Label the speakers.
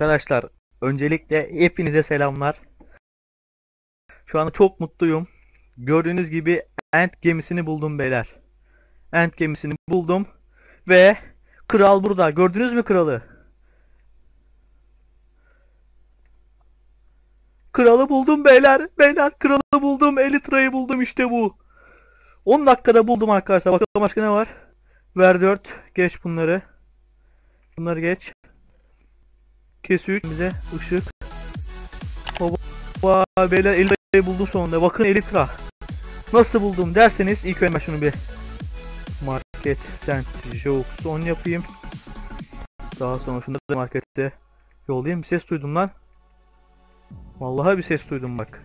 Speaker 1: Arkadaşlar öncelikle hepinize selamlar. Şu anda çok mutluyum. Gördüğünüz gibi Ant gemisini buldum beyler. Ant gemisini buldum ve kral burada. Gördünüz mü kralı? Kralı buldum beyler. Beyler kralı buldum. Elitra'yı buldum işte bu. 10 dakikada buldum arkadaşlar. Bakalım başka ne var? Ver 4. Geç bunları. Bunları geç. Kes 3 bize ışık. Baba beyler Elitra'yı buldum sonunda. Bakın Elitra. Nasıl buldum derseniz ilk önce şunu bir market sent jokes on yapayım. Daha sonra şunu da markette yollayayım. Bir ses duydum lan. Vallahi bir ses duydum bak.